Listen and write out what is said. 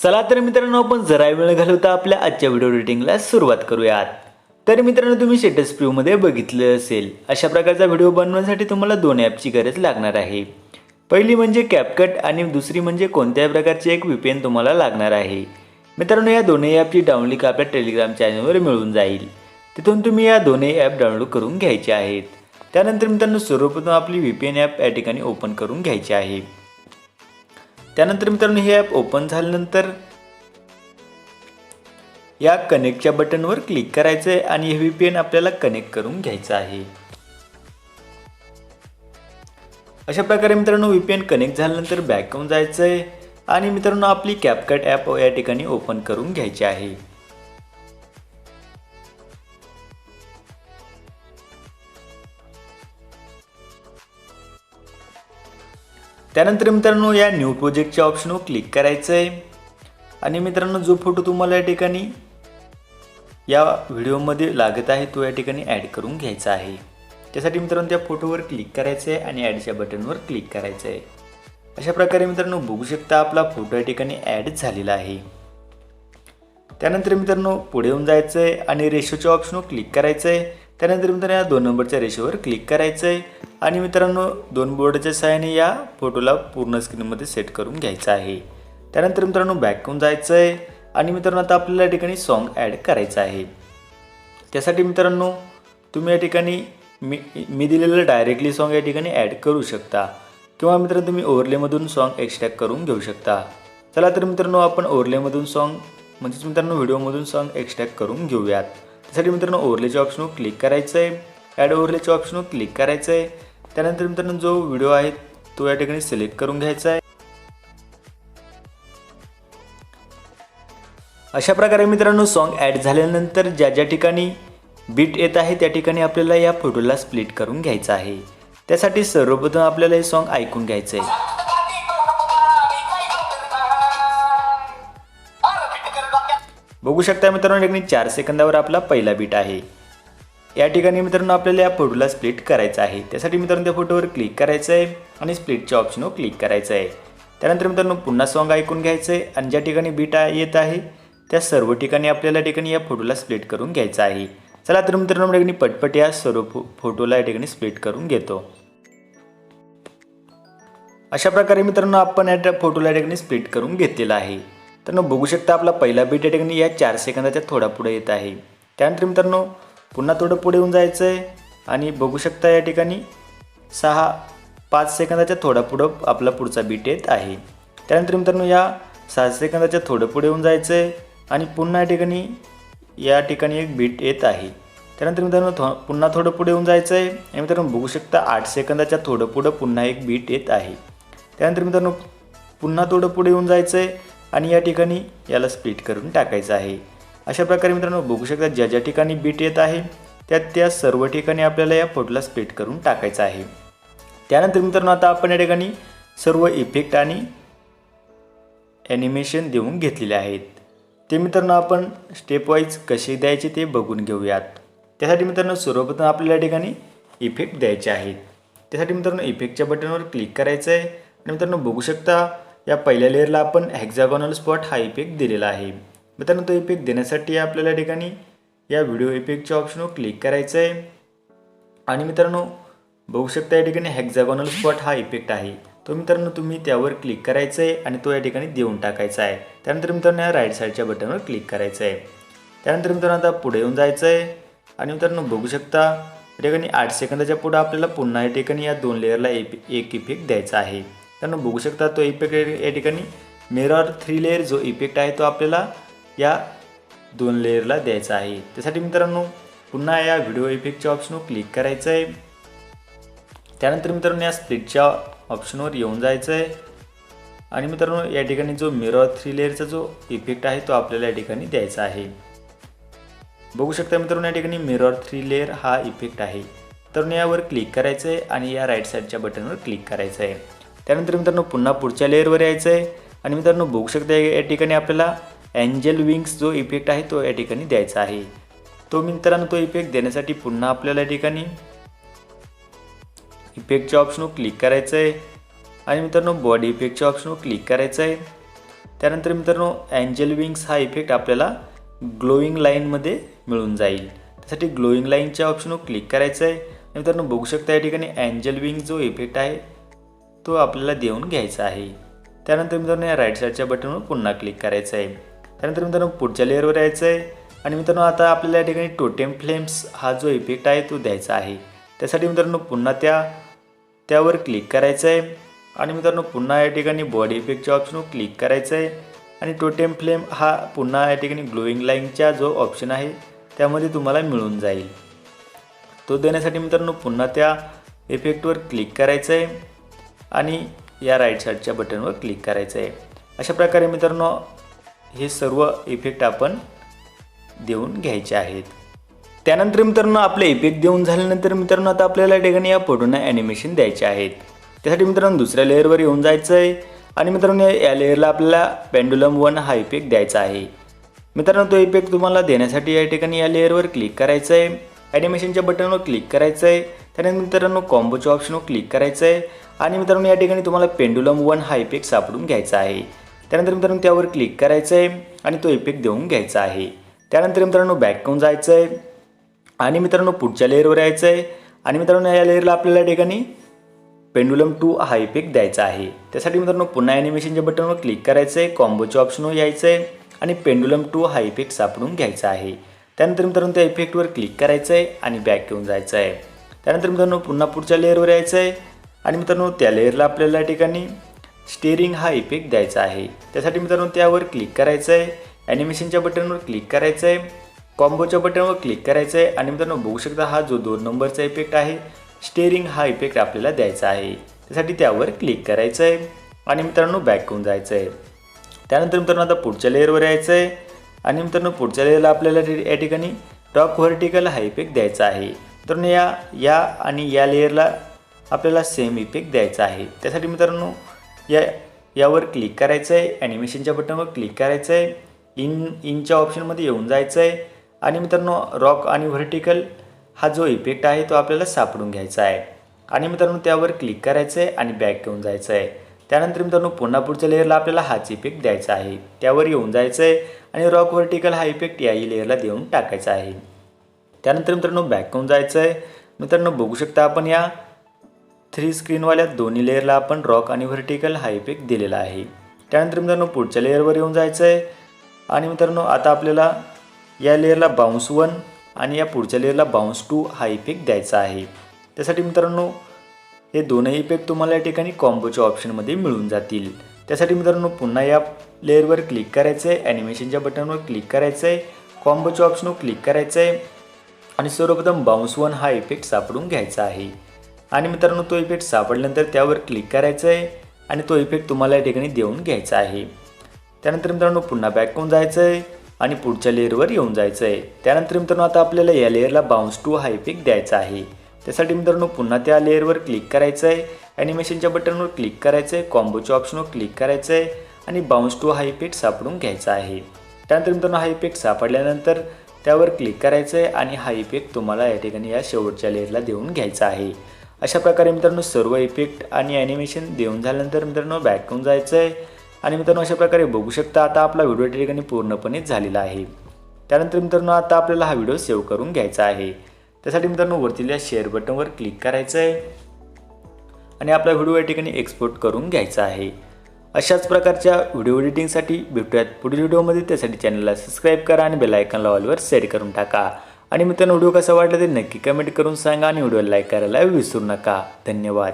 चला तर मित्रांनो आपण जरा वेळ घालवता आपल्या आजच्या व्हिडिओ रेटिंगला सुरुवात करूयात. तर मित्रांनो तुम्ही स्टेटसमध्ये बघितलं असेल अशा प्रकारचा व्हिडिओ बनवण्यासाठी तुम्हाला दोन ॲपची गरज लागणार आहे. पहिली म्हणजे कॅपकट आणि दुसरी म्हणजे कोणत्याही प्रकारची एक व्ही तुम्हाला लागणार आहे. मित्रांनो या दोन्ही ॲपची डाउनलिंक आपल्या टेलिग्राम चॅनलवर मिळून जाईल. तिथून तुम्ही या दोन्ही ॲप डाउनलोड करून घ्यायचे आहेत. त्यानंतर मित्रांनो सर्वप्रथम आपली व्ही पी एन ॲप या ठिकाणी ओपन करून घ्यायची आहे. त्यानंतर मित्रांनो हे ॲप ओपन झाल्यानंतर या कनेक्टच्या बटनवर क्लिक करायचं आहे आणि हे व्ही पी एन आपल्याला कनेक्ट करून घ्यायचं आहे. अशा प्रकारे मित्रांनो व्ही पी एन कनेक्ट झाल्यानंतर बॅकहून जायचं आहे आणि मित्रांनो आपली कॅपकट ॲप या ठिकाणी ओपन करून घ्यायची आहे. त्यानंतर मित्रांनो या न्यू प्रोजेक्टच्या ऑप्शनवर क्लिक करायचं आहे आणि मित्रांनो जो फोटो तुम्हाला या ठिकाणी या व्हिडिओमध्ये लागत आहे तो या ठिकाणी ॲड करून घ्यायचा आहे. त्यासाठी मित्रांनो त्या फोटोवर क्लिक करायचं आहे आणि ॲडच्या बटनवर क्लिक करायचं आहे अशा प्रकारे मित्रांनो बघू शकता आपला फोटो या ठिकाणी ॲड झालेला आहे. त्यानंतर मित्रांनो पुढे येऊन जायचं आहे आणि रेशोच्या ऑप्शनवर क्लिक करायचं आहे त्यानंतर मित्रांनो या दोन नंबरच्या रेशोवर क्लिक करायचं आहे आणि मित्रांनो दोन बोर्डच्या सहाय्याने या फोटोला पूर्ण स्क्रीनमध्ये सेट करून घ्यायचं आहे. त्यानंतर मित्रांनो बॅक जायचं आहे आणि मित्रांनो आता आपल्याला या ठिकाणी सॉन्ग ॲड करायचं आहे. त्यासाठी मित्रांनो तुम्ही या ठिकाणी मी मी दिलेलं डायरेक्टली सॉन्ग या ठिकाणी ॲड करू शकता. किंवा मित्रांनो तुम्ही ओव्हरलेमधून सॉन्ग एक्स्ट्रॅक्ट करून घेऊ शकता. चला तर मित्रांनो आपण ओव्हरलेमधून सॉन्ग म्हणजेच मित्रांनो व्हिडिओमधून सॉन्ग एक्स्ट्रॅक्ट करून घेऊयात. त्यासाठी मित्रांनो ओव्हरलेच्या ऑप्शनवर क्लिक करायचं आहे ॲड ओव्हरलेच्या ऑप्शनवर क्लिक करायचं आहे त्यानंतर मित्रांनो जो व्हिडिओ आहे तो या ठिकाणी सिलेक्ट करून घ्यायचा आहे. अशा प्रकारे मित्रांनो सॉन्ग ॲड झाल्यानंतर ज्या ज्या ठिकाणी बीट येत आहे त्या ठिकाणी आपल्याला या फोटोला स्प्लिट करून घ्यायचं आहे. त्यासाठी सर्वप्रथम आपल्याला हे सॉन्ग ऐकून घ्यायचं आहे. बघू शकता मित्रांनो ठिकाणी चार सेकंदावर आपला पहिला बीट आहे. या ठिकाणी मित्रांनो आपल्याला या फोटोला स्प्लिट करायचं आहे. त्यासाठी मित्रांनो त्या फोटोवर क्लिक करायचं आहे आणि स्प्लिटच्या ऑप्शनवर क्लिक करायचं आहे. त्यानंतर मित्रांनो पुन्हा सॉन्ग ऐकून घ्यायचं आहे आणि ज्या ठिकाणी बीट येत आहे त्या सर्व ठिकाणी आपल्याला या ठिकाणी या फोटोला स्प्लिट करून घ्यायचं आहे. चला तर मित्रांनो ठिकाणी पटपट या सर्व फो फोटोला या ठिकाणी स्प्लिट करून घेतो. अशा प्रकारे मित्रांनो आपण या फोटोला या ठिकाणी स्प्लिट करून घेतलेला आहे. तर बघू शकता आपला पहिला बीट या ठिकाणी या चार सेकंदाच्या थोडा पुढे येत आहे. त्यानंतर मित्रांनो पुन्हा थोडं पुढे येऊन जायचं आहे आणि बघू शकता या ठिकाणी सहा पाच सेकंदाच्या थोडा पुढं आपला पुढचा बीट येत आहे. त्यानंतर मित्रांनो या सहा सेकंदाच्या थोडं पुढे येऊन जायचं आहे आणि पुन्हा या ठिकाणी या ठिकाणी एक बीट येत आहे. त्यानंतर मित्रांनो थो पुन्हा थोडं पुढे येऊन जायचं आहे आणि मित्रांनो बघू शकता आठ सेकंदाच्या थोडं पुढं पुन्हा एक बीट येत आहे. त्यानंतर मित्रांनो पुन्हा थोडं पुढे येऊन जायचं आहे आणि या ठिकाणी याला स्प्लिट करून टाकायचं आहे. अशा प्रकारे मित्रांनो बघू शकता ज्या ज्या ठिकाणी बीट येत आहे त्या त्या सर्व ठिकाणी आपल्याला या फोटोला स्प्लिट करून टाकायचं आहे. त्यानंतर मित्रांनो आता आपण या ठिकाणी सर्व इफेक्ट आणि ॲनिमेशन देऊन घेतलेले आहेत. ते मित्रांनो आपण स्टेप वाईज कसे द्यायचे ते बघून घेऊयात. त्यासाठी मित्रांनो सर्वप्रथम आपल्याला या ठिकाणी इफेक्ट द्यायचे आहेत. त्यासाठी मित्रांनो इफेक्टच्या बटनवर क्लिक करायचं आहे. आणि मित्रांनो बघू शकता या पहिल्या लेअरला आपण हॅक्झागॉनल स्पॉट हा इफेक्ट दिलेला आहे. मित्रांनो तो इफेक्ट देण्यासाठी आपल्याला या ठिकाणी या व्हिडिओ इफेक्टच्या ऑप्शनवर क्लिक करायचं आहे आणि मित्रांनो बघू शकता या ठिकाणी हॅक्झॅगॉनल स्पॉट हा इफेक्ट आहे. तो मित्रांनो तुम्ही त्यावर क्लिक करायचं आहे आणि तो या ठिकाणी देऊन टाकायचा आहे त्यानंतर मित्रांनो या राईट साईडच्या बटनवर क्लिक करायचं आहे त्यानंतर मित्रांनो आता पुढे येऊन जायचं आहे आणि मित्रांनो बघू शकता या ठिकाणी आठ सेकंदाच्या पुढं आपल्याला पुन्हा या ठिकाणी या दोन लेअरला एक एक इफेक्ट द्यायचा आहे. त्यानं बघू शकता तो इफेक्ट या ठिकाणी मिरर थ्री लेअर जो इफेक्ट आहे तो आपल्याला या दोन लेअरला द्यायचा आहे. त्यासाठी मित्रांनो पुन्हा या व्हिडिओ इफेक्टच्या ऑप्शनवर क्लिक करायचं आहे त्यानंतर मित्रांनो या स्प्लिटच्या ऑप्शनवर येऊन जायचं आहे आणि मित्रांनो या ठिकाणी जो मिरर थ्री लेअरचा जो इफेक्ट आहे तो आपल्याला या ठिकाणी द्यायचा आहे. बघू शकता मित्रांनो या ठिकाणी मिरर थ्री लेअर हा इफेक्ट आहे. तर यावर क्लिक करायचं आहे आणि या राईट साईडच्या बटनवर क्लिक करायचं आहे त्यानंतर मित्रांनो पुन्हा पुढच्या लेअरवर यायचं आहे आणि मित्रांनो बघू शकता या ठिकाणी आपल्याला अँजल विंग्स जो इफेक्ट आहे तो या ठिकाणी द्यायचा आहे. तो मित्रांनो तो इफेक्ट देण्यासाठी पुन्हा आपल्याला या ठिकाणी इफेक्टच्या ऑप्शनवर क्लिक करायचं आहे आणि मित्रांनो बॉडी इफेक्टच्या ऑप्शनवर क्लिक करायचं आहे त्यानंतर मित्रांनो अँजल विंग्स हा इफेक्ट आपल्याला ग्लोईंग लाईनमध्ये मिळून जाईल. त्यासाठी ग्लोईंग लाईनच्या ऑप्शनवर क्लिक करायचं आहे आणि मित्रांनो बघू शकता या ठिकाणी अँजल विंग जो इफेक्ट आहे तो आपल्याला देऊन घ्यायचा आहे. त्यानंतर मित्रांनो या राईट साईडच्या बटनवर पुन्हा क्लिक करायचं आहे त्यानंतर मित्रांनो पुढच्या लेअरवर यायचं आहे आणि मित्रांनो आता आपल्याला या ठिकाणी टोटेम फ्लेम्स हा जो इफेक्ट आहे तो द्यायचा आहे. त्यासाठी मित्रांनो पुन्हा त्या त्यावर क्लिक करायचं आहे आणि मित्रांनो पुन्हा या ठिकाणी बॉडी इफेक्टच्या ऑप्शनवर क्लिक करायचं आहे आणि टोटेम फ्लेम हा पुन्हा या ठिकाणी ग्लोईंग लाईनचा जो ऑप्शन आहे त्यामध्ये तुम्हाला मिळून जाईल. तो देण्यासाठी मित्रांनो पुन्हा त्या इफेक्टवर क्लिक करायचं आहे आणि या राईट साईडच्या बटनवर क्लिक करायचं आहे अशा प्रकारे मित्रांनो हे सर्व इफेक्ट आपण देऊन घ्यायचे आहेत. त्यानंतर मित्रांनो आपले इफेक्ट देऊन झाल्यानंतर मित्रांनो आता आपल्याला या ठिकाणी या फोटोना ॲनिमेशन द्यायचे आहेत. त्यासाठी मित्रांनो दुसऱ्या लेअरवर येऊन जायचं आहे आणि मित्रांनो या- या लेअरला आपल्याला पेंडुलम वन हा इफेक्ट द्यायचा आहे. मित्रांनो तो इफेक्ट तुम्हाला देण्यासाठी या ठिकाणी या लेअरवर क्लिक करायचं आहे ॲनिमेशनच्या बटनवर क्लिक करायचं आहे त्यानंतर मित्रांनो कॉम्बोच्या ऑप्शनवर क्लिक करायचं आहे आणि मित्रांनो या ठिकाणी तुम्हाला पेंडुलम वन हा इफेक्ट सापडून घ्यायचा आहे. त्यानंतर मित्रांनो त्यावर क्लिक करायचं आहे आणि तो इफेक्ट देऊन घ्यायचा आहे. त्यानंतर मित्रांनो बॅक करून जायचं आहे आणि मित्रांनो पुढच्या लेअरवर यायचं आहे आणि मित्रांनो या लेअरला आपल्याला ठिकाणी पेंडुलम टू हा इफेक्ट द्यायचा आहे. त्यासाठी मित्रांनो पुन्हा ॲनिमेशनच्या बटनवर क्लिक करायचं आहे कॉम्बोच्या ऑप्शनवर यायचं आहे आणि पेंडुलम टू हा इफेक्ट सापडून घ्यायचा आहे. त्यानंतर मित्रांनो त्या इफेक्टवर क्लिक करायचं आहे आणि बॅक घेऊन जायचं आहे त्यानंतर मित्रांनो पुन्हा पुढच्या लेअरवर यायचं आहे आणि मित्रांनो त्या लेअरला आपल्याला या ठिकाणी स्टेअरिंग हा इफेक्ट द्यायचा आहे. त्यासाठी मित्रांनो त्यावर क्लिक करायचं आहे ॲनिमेशनच्या बटनवर क्लिक करायचं आहे कॉम्बोच्या बटनवर क्लिक करायचं आहे आणि मित्रांनो बघू शकता हा जो दोन नंबरचा इफेक्ट आहे स्टेअरिंग हा इफेक्ट आपल्याला द्यायचा आहे. त्यासाठी त्यावर क्लिक करायचं आहे आणि मित्रांनो बॅक होऊन जायचं आहे त्यानंतर मित्रांनो आता पुढच्या लेअरवर यायचं आहे आणि मित्रांनो पुढच्या लेअरला आपल्याला या ठिकाणी टॉप व्हर्टिकल हा इफेक्ट द्यायचा आहे. मित्रांनो या या आणि या लेअरला आपल्याला सेम इफेक्ट द्यायचा आहे. त्यासाठी मित्रांनो या यावर क्लिक करायचं आहे ॲनिमेशनच्या बटनवर क्लिक करायचं आहे इन इनच्या ऑप्शनमध्ये येऊन जायचं आहे आणि मित्रांनो रॉक आणि व्हर्टिकल हा जो इफेक्ट आहे तो आपल्याला सापडून घ्यायचा आहे. आणि मित्रांनो त्यावर क्लिक करायचं आहे आणि बॅक घेऊन जायचं आहे त्यानंतर मित्रांनो पुन्हा पुढच्या लेअरला आपल्याला हाच इफेक्ट द्यायचा आहे. त्यावर येऊन जायचं आहे आणि रॉक व्हर्टिकल हा इफेक्ट याही लेअरला देऊन टाकायचा आहे. त्यानंतर मित्रांनो बॅक घेऊन जायचं आहे मित्रांनो बघू शकता आपण या. थ्री स्क्रीनवाल्या दोन्ही लेअरला आपण रॉक आणि व्हर्टिकल हायपेक इफेक्ट दिलेला आहे. त्यानंतर मित्रांनो पुढच्या लेअरवर येऊन जायचं आहे आणि मित्रांनो आता आपल्याला या लेअरला बाउन्स वन आणि या पुढच्या लेअरला बाउन्स टू हा इफेक्ट द्यायचा आहे. त्यासाठी मित्रांनो हे दोनही इफेक्ट तुम्हाला या ठिकाणी कॉम्बोच्या ऑप्शनमध्ये मिळून जातील. त्यासाठी मित्रांनो पुन्हा या लेअरवर क्लिक करायचं आहे ॲनिमेशनच्या बटनवर क्लिक करायचं आहे कॉम्बोच्या ऑप्शनवर क्लिक करायचं आहे आणि सर्वप्रथम बाउन्स वन हा इफेक्ट सापडून घ्यायचा आहे. आणि मित्रांनो तो इफेक्ट सापडल्यानंतर त्यावर क्लिक करायचं आहे आणि तो इफेक्ट तुम्हाला या ठिकाणी देऊन घ्यायचा आहे. त्यानंतर मित्रांनो पुन्हा बॅक होऊन जायचं आहे आणि पुढच्या लेअरवर येऊन जायचं आहे त्यानंतर मित्रांनो आता आपल्याला या लेअरला बाउन्स टू हा इफेक्ट द्यायचा आहे. त्यासाठी मित्रांनो पुन्हा त्या लेअरवर क्लिक करायचं आहे ॲनिमेशनच्या बटनवर क्लिक करायचं आहे कॉम्बोच्या ऑप्शनवर क्लिक करायचं आहे आणि बाउन्स टू हा इफेक्ट सापडून घ्यायचा आहे. त्यानंतर मित्रांनो हा इफेक्ट सापडल्यानंतर त्यावर क्लिक करायचं आहे आणि हा इफेक्ट तुम्हाला या ठिकाणी या शेवटच्या लेअरला देऊन घ्यायचा आहे. अशा प्रकारे मित्रांनो सर्व इफेक्ट आणि ॲनिमेशन देऊन झाल्यानंतर मित्रांनो बॅक होऊन जायचं आहे आणि मित्रांनो अशा प्रकारे बघू शकता आता आपला व्हिडिओ त्या ठिकाणी पूर्णपणे झालेला आहे. त्यानंतर मित्रांनो आता आपल्याला हा व्हिडिओ सेव्ह करून घ्यायचा आहे. त्यासाठी मित्रांनो वरतील या शेअर बटनवर क्लिक करायचं आहे आणि आपला व्हिडिओ या ठिकाणी एक्सपोर्ट करून घ्यायचा आहे. अशाच प्रकारच्या व्हिडिओ एडिटिंगसाठी भेटूयात पुढील व्हिडिओमध्ये त्यासाठी चॅनलला सबस्क्राईब करा आणि बेल आयकन ऑलवर सेट करून टाका. आणि मित्रांनो व्हिडिओ कसा वाटला ते नक्की कमेंट करून सांगा आणि व्हिडिओला लाईक करायला विसरू नका. धन्यवाद.